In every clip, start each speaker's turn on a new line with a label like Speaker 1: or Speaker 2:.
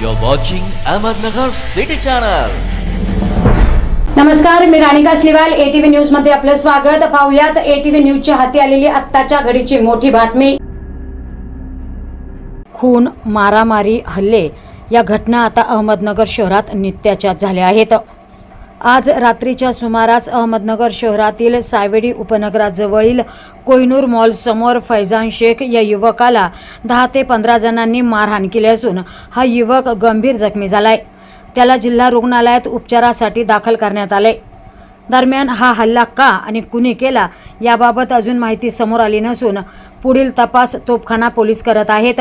Speaker 1: You're watching Ahmednagar City Channel.
Speaker 2: नमस्कार मी Ranika स्लिवाल ATV न्यूजमध्ये आपलं स्वागत. पाहुयात एटीव्ही न्यूजच्या हाती आलेली आत्ताच्या घडीची मोठी बातमी. खून मारामारी हल्ले या घटना आता अहमदनगर शहरात नित्याच्या झाल्या आहेत. आज रात्रीच्या सुमारास अहमदनगर शहरातील सावेडी उपनगराजवळील कोयनूर मॉल समोर फैजान शेख या युवकाला दहा ते पंधरा जणांनी मारहाण केली असून हा युवक गंभीर जखमी झालाय. त्याला जिल्हा रुग्णालयात उपचारासाठी दाखल करण्यात आले. दरम्यान हा हल्ला का आणि कुणी केला याबाबत अजून माहिती समोर आली नसून पुढील तपास तोपखाना पोलीस करत आहेत.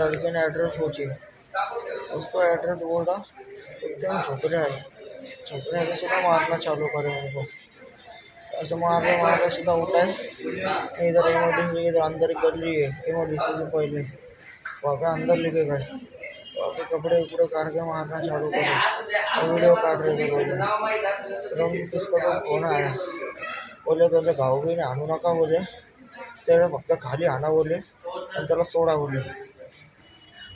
Speaker 3: एक ने एड्रेस पूछी उसको एड्रेस बोला एकदम झुकरे आए झुकरे आके सीधा मारना चालू करे उनको। ऐसे मार रहे मार रहे सीधा उठाए इधर इमरजेंसी इधर अंदर कर लिए। इमरजेंसी से पहले। वहाँ पे अंदर लेके गए। वहाँ पे कपड़े उपड़े काट के मारना चालू करे। और वीडियो काट रहे थे बोले एकदम किसको तो फोन आया। बोले त्याला गाव बी आणू नका बोले। त्याला फक्त खाली आणा बोले। आणि त्याला सोडा बोले।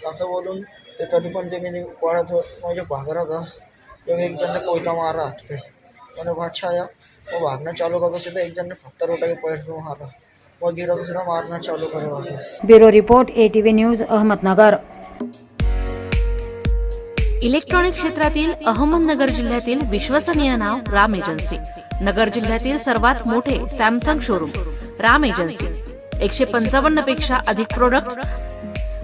Speaker 3: असं बोलून ते तरी पण ते मी पळत हो- म्हणजे भागरा था तो एक जन ने कोयता मारा हाथ पे. मैंने बादशाह वो भागना चालू करता सीधा एक जन ने पत्थर उठा के पैर में मारा. वो गिरा तो सीधा मारना चालू करे वापस.
Speaker 2: Bureau report ATV news Ahmednagar.
Speaker 4: Electronic क्षेत्रातील अहमदनगर जिल्ह्यातील विश्वसनीय नाव राम एजन्सी. नगर जिल्ह्यातील सर्वात मोठे सॅमसंग शोरूम राम एजन्सी. एकशे पंचावन्नपेक्षा अधिक प्रोडक्ट